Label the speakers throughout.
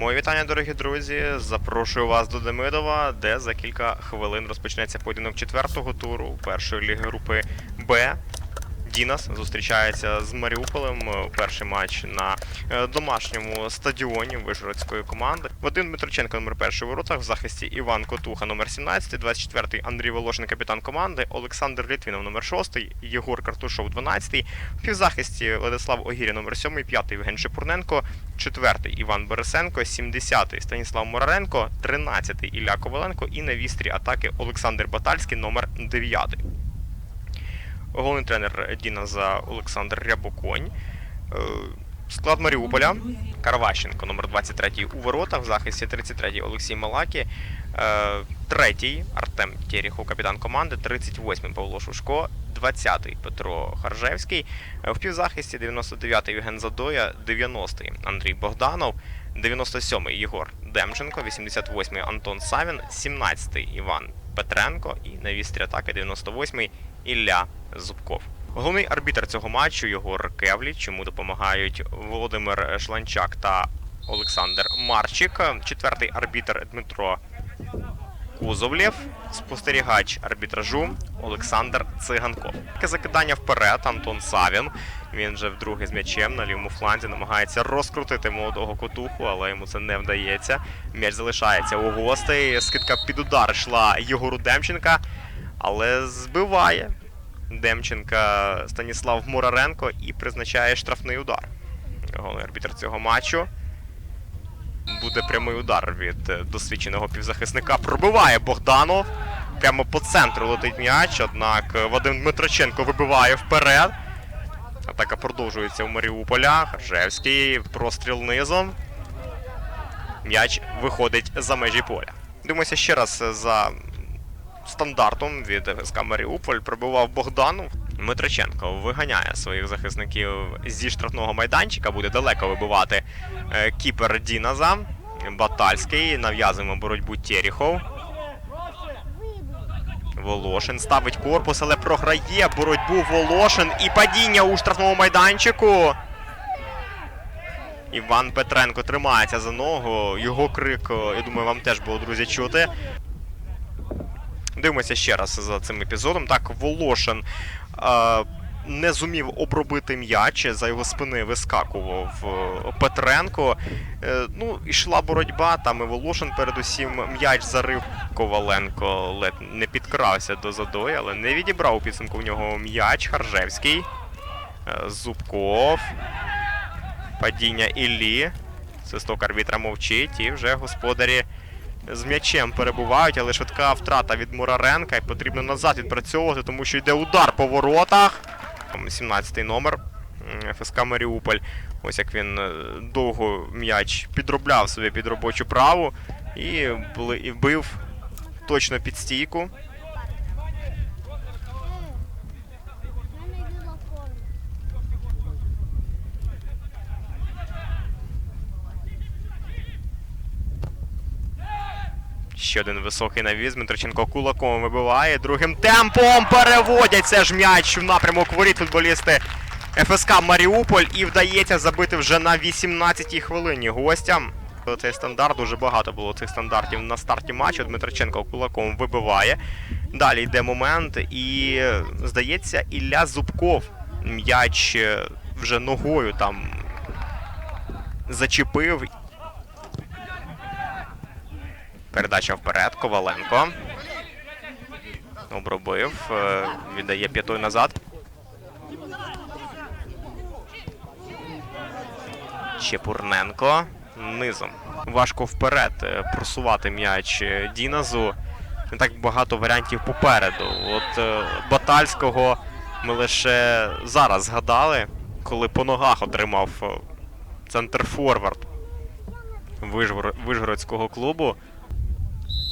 Speaker 1: Мої вітання, дорогі друзі. Запрошую вас до Демидова, де за кілька хвилин розпочнеться поєдинок четвертого туру першої ліги групи Б. Дінас зустрічається з Маріуполем. е, Перший матч на е, домашньому стадіоні Вишгородської команди. Вадим Дмитриченко, номер перший у воротах, в захисті Іван Котуха, номер 17, 24-й Андрій Волошин, капітан команди, Олександр Літвінов, номер 6, Єгор Картушов, 12, в півзахисті Владислав Огіря, номер 7, 5 Євген Шипурненко, 4 Іван Борисенко, 70 Станіслав Мораренко, 13 Ілля Коваленко і на вістрі атаки Олександр Батальський, номер 9. Головний тренер Діназа Олександр Рябоконь. Е, Склад Маріуполя. Карващенко, номер 23 у воротах, в захисті 33 Олексій Малакі, е, третій Артем Терехов, капітан команди, 38-й Павло Шушко, 20-й Петро Харжевський, е, в півзахисті 99-й Євген Задоя, 90-й Андрій Богданов, 97-й Єгор Демченко, 88-й Антон Савін, 17 Іван Петренко і на вістрі атаки 98 Ілля Зубков. Головний арбітр цього матчу Єгор Кевліч, йому допомагають Володимир Шланчак та Олександр Марчик. Четвертий арбітр Дмитро Кузовлєв, спостерігач арбітражу Олександр Циганков. Таке закидання вперед Антон Савін. Він вже вдруге з м'ячем на лівому фланзі намагається розкрутити молодого котуху, але йому це не вдається. М'яч залишається у гостей. Скидка під удар йшла Єгору Демченка, але збиває Демченка Станіслав Мураренко і призначає штрафний удар. Головний арбітр цього матчу. Буде прямий удар від е, досвідченого півзахисника. Пробиває Богданов. Прямо по центру летить м'яч, однак е, Вадим Дмитроченко вибиває вперед. Атака продовжується у Маріуполя. Харжевський простріл низом. М'яч виходить за межі поля. Дивимося ще раз за стандартом від ФСК Маріуполь. Пробивав Богданов. Дмитриченко виганяє своїх захисників зі штрафного майданчика, буде далеко вибивати е, кіпер Діназа. Батальський нав'язуємо боротьбу Терехов. Волошин ставить корпус, але програє боротьбу Волошин і падіння у штрафному майданчику. Іван Петренко тримається за ногу. Його крик, е, я думаю, вам теж було, друзі, чути. Дивимося ще раз за цим епізодом. Так, Волошин е, не зумів обробити м'яч, за його спини вискакував е, Петренко. Е, ну, йшла боротьба, там і Волошин передусім м'яч зарив. Коваленко ледь не підкрався до задої, але не відібрав у підсумку в нього м'яч. Харжевський. Е, Зубков. Падіння Іллі. Свисток арбітра мовчить, і вже господарі з м'ячем перебувають, але швидка втрата від Мураренка і потрібно назад відпрацьовувати, тому що йде удар по воротах. 17-й номер ФСК Маріуполь. Ось як він е, довго м'яч підробляв собі під робочу праву і, вбив точно під стійку. Ще один високий навіз. Дмитриченко кулаком вибиває. Другим темпом переводять це ж м'яч в напрямок воріт футболісти ФСК Маріуполь і вдається забити вже на 18-й хвилині гостям. Цей стандарт дуже багато було цих стандартів на старті матчу. Дмитриченко кулаком вибиває. Далі йде момент, і здається, Ілля Зубков м'яч е, вже ногою там зачепив Передача вперед. Коваленко. Обробив. е, Віддає п'ятою назад. Чепурненко. Низом. Важко вперед е, просувати м'яч е, Діназу. Не так багато варіантів попереду. От Батальського ми лише зараз згадали, коли по ногах отримав центр форвард Вижгор- Вижгородського клубу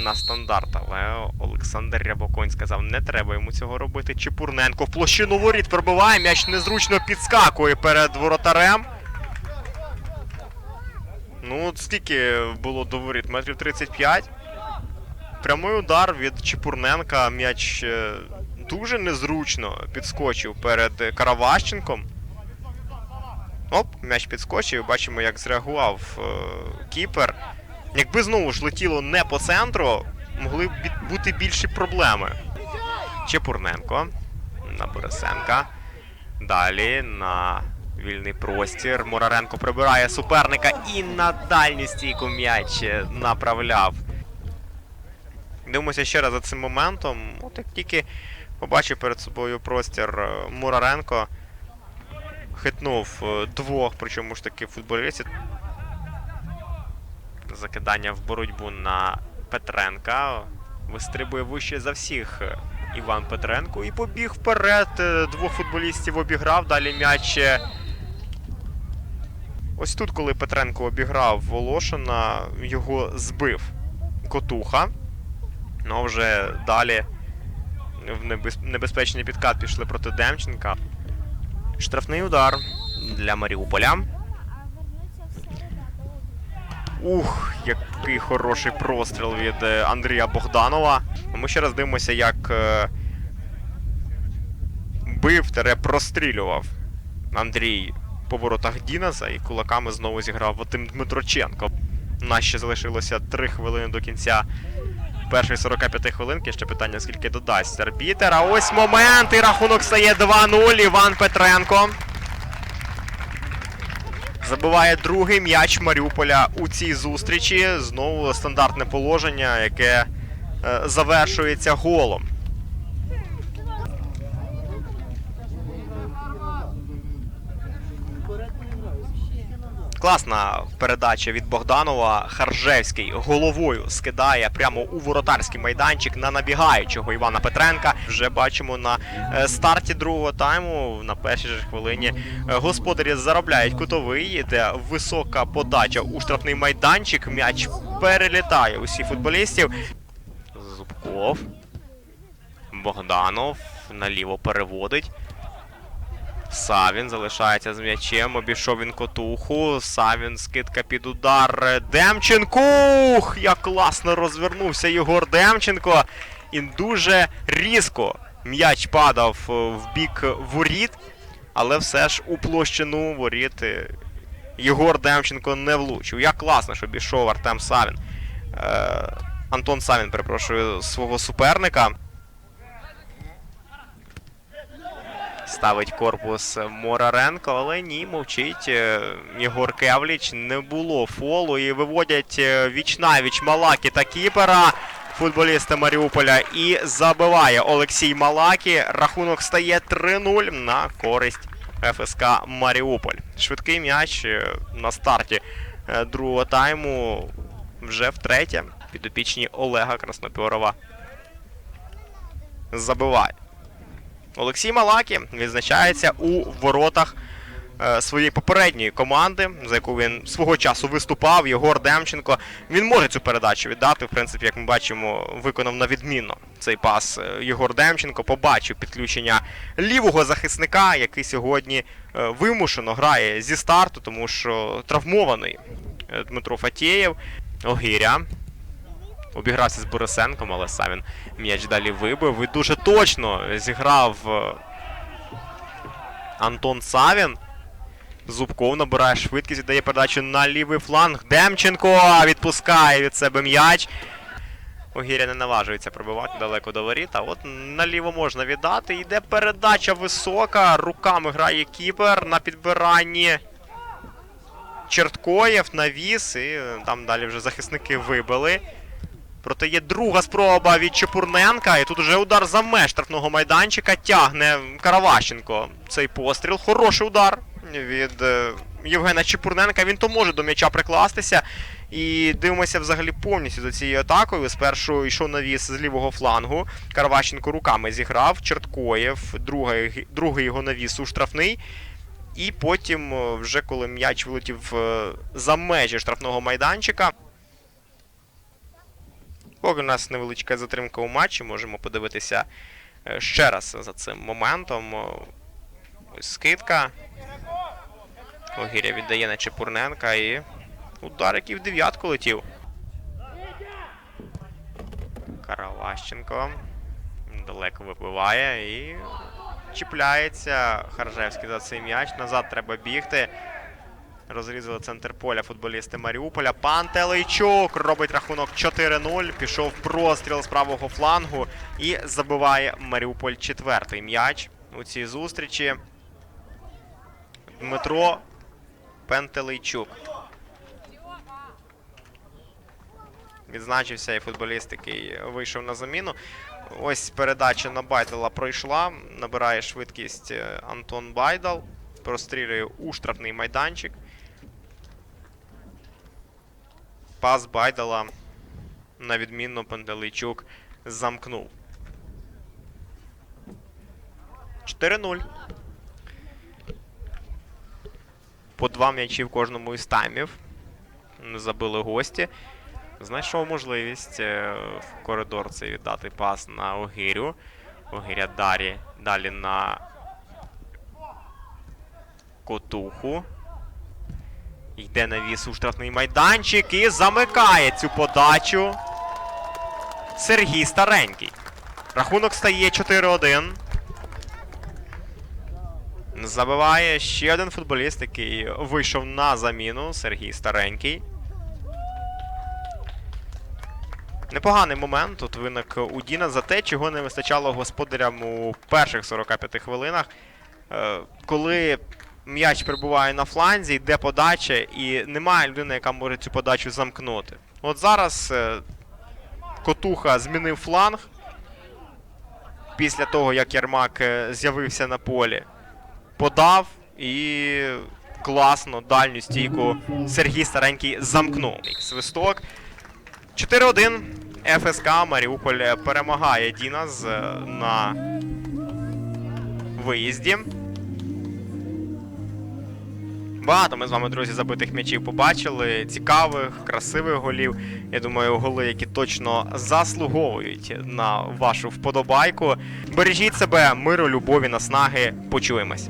Speaker 1: на стандарт, але Олександр Рябоконь сказав, не треба йому цього робити. Чепурненко в площину воріт пробиває, м'яч незручно підскакує перед воротарем. Ну, скільки було до воріт? Метрів 35. Прямий удар від Чепурненка. М'яч е, дуже незручно підскочив перед Караващенком. Оп, м'яч підскочив. Бачимо, як зреагував е, кіпер. Якби знову ж летіло не по центру, могли б бути більші проблеми. Чепурненко на Борисенка. Далі на вільний простір. Мураренко прибирає суперника і на дальню стійку м'яч направляв. Дивимося ще раз за цим моментом. От як тільки побачив перед собою простір е, Мураренко, хитнув е, двох, причому ж таки футболістів. Закидання в боротьбу на Петренка. Вистрибує вище за всіх е, Іван Петренко і побіг вперед. е, Двох футболістів обіграв. Далі м'яч. е, Ось тут, коли Петренко обіграв Волошина, його збив Котуха. Ну вже далі в небезпечний підкат пішли проти Демченка. Штрафний удар для Маріуполя. Ух, який хороший простріл від е, Андрія Богданова. Ми ще раз дивимося, як е, бив тере прострілював Андрій по воротах Дінаса і кулаками знову зіграв Вадим Дмитроченко. У нас ще залишилося 3 хвилини до кінця першої 45 хвилинки. Ще питання, скільки додасть арбітер. А ось момент, і рахунок стає 2-0. Іван Петренко. Забиває другий м'яч Маріуполя у цій зустрічі. Знову стандартне положення, яке е, завершується голом. Класна передача від Богданова. Харжевський головою скидає прямо у воротарський майданчик на набігаючого Івана Петренка. Вже бачимо на е, старті другого тайму. На першій же хвилині е, господарі заробляють кутовий. Йде висока подача у штрафний майданчик. М'яч перелітає усіх футболістів. Зубков. Богданов наліво переводить. Савін залишається з м'ячем. Обійшов він котуху. Савін скидка під удар. Демченко! Ух, як класно розвернувся Єгор Демченко. І дуже різко м'яч падав е, в бік воріт, але все ж у площину воріт е, Єгор Демченко не влучив. Як класно, що обійшов Артем Савін. Е, Антон Савін, перепрошую, свого суперника. Ставить корпус Мораренко, але ні, мовчить е, Єгор Кевліч. Не було фолу і виводять е, віч-навіч Малакі та Кіпера. Футболісти Маріуполя і забиває Олексій Малакі. Рахунок стає 3-0 на користь ФСК Маріуполь. Швидкий м'яч е, на старті е, другого тайму вже втретє. Підопічні Олега Краснопьорова забиває. Олексій Малакі відзначається у воротах е, своєї попередньої команди, за яку він свого часу виступав. Єгор Демченко. Він може цю передачу віддати. В принципі, як ми бачимо, виконав на відмінно цей пас е, Єгор Демченко. Побачив підключення лівого захисника, який сьогодні е, вимушено грає зі старту, тому що травмований Дмитро Фатєєв. Огіря. Обігрався з Борисенком, але сам він м'яч далі вибив. І дуже точно зіграв е, Антон Савін. Зубков набирає швидкість, віддає передачу на лівий фланг. Демченко відпускає від себе м'яч. Огіря не наважується пробивати далеко до воріт, а от наліво можна віддати. Йде передача висока. Руками грає кіпер на підбиранні. Черткоєв навіс, і там далі вже захисники вибили. Проте є друга спроба від Чепурненка, і тут уже удар за меж штрафного майданчика тягне Караващенко цей постріл. Хороший удар від е, Євгена Чепурненка. Він то може до м'яча прикластися. І дивимося взагалі повністю за цією атакою. Спершу йшов навіс з лівого флангу. Караващенко руками зіграв. Черткоєв, другий, другий його навіс у штрафний. І потім, е, вже коли м'яч вилетів е, за межі штрафного майданчика. Поки у нас невеличка затримка у матчі, можемо подивитися е, ще раз за цим моментом. Ось скидка. Огіря віддає на Чепурненка і удар, який в дев'ятку летів. Караващенко. Далеко вибиває і чіпляється Харжевський за цей м'яч. Назад треба бігти. Розрізали центр поля футболісти Маріуполя. Пантелейчук робить рахунок 4-0. Пішов простріл з правого флангу і забиває Маріуполь четвертий м'яч у цій зустрічі. Дмитро Пентелейчук. Відзначився і футболіст, який вийшов на заміну. Ось передача на Байдала пройшла. Набирає швидкість е, Антон Байдал. Прострілює у штрафний майданчик. Пас Байдала, на відмінно Пенделийчук, замкнув. 4-0. По два м'ячі в кожному із таймів. Забили гості. Знайшов можливість е, в коридор цей віддати пас на Огирю. Огиря Дарі. Далі на Котуху. Йде навіс у штрафний майданчик і замикає цю подачу. Сергій Старенький. Рахунок стає 4-1. Забиває ще один футболіст, який вийшов на заміну Сергій Старенький. Непоганий момент тут виник у Діна за те, чого не вистачало господарям у перших 45 хвилинах. Е, Коли м'яч перебуває на фланзі, йде подача, і немає людини, яка може цю подачу замкнути. От зараз е, Котуха змінив фланг після того, як Ярмак е, з'явився на полі. Подав і класно дальню стійку Сергій Старенький замкнув. Свисток. 4-1. ФСК Маріуполь перемагає Дінас е, на виїзді. Багато ми з вами, друзі, забитих м'ячів побачили. Цікавих, красивих голів. Я думаю, голи, які точно заслуговують на вашу вподобайку. Бережіть себе, миру, любові, наснаги. Почуємось.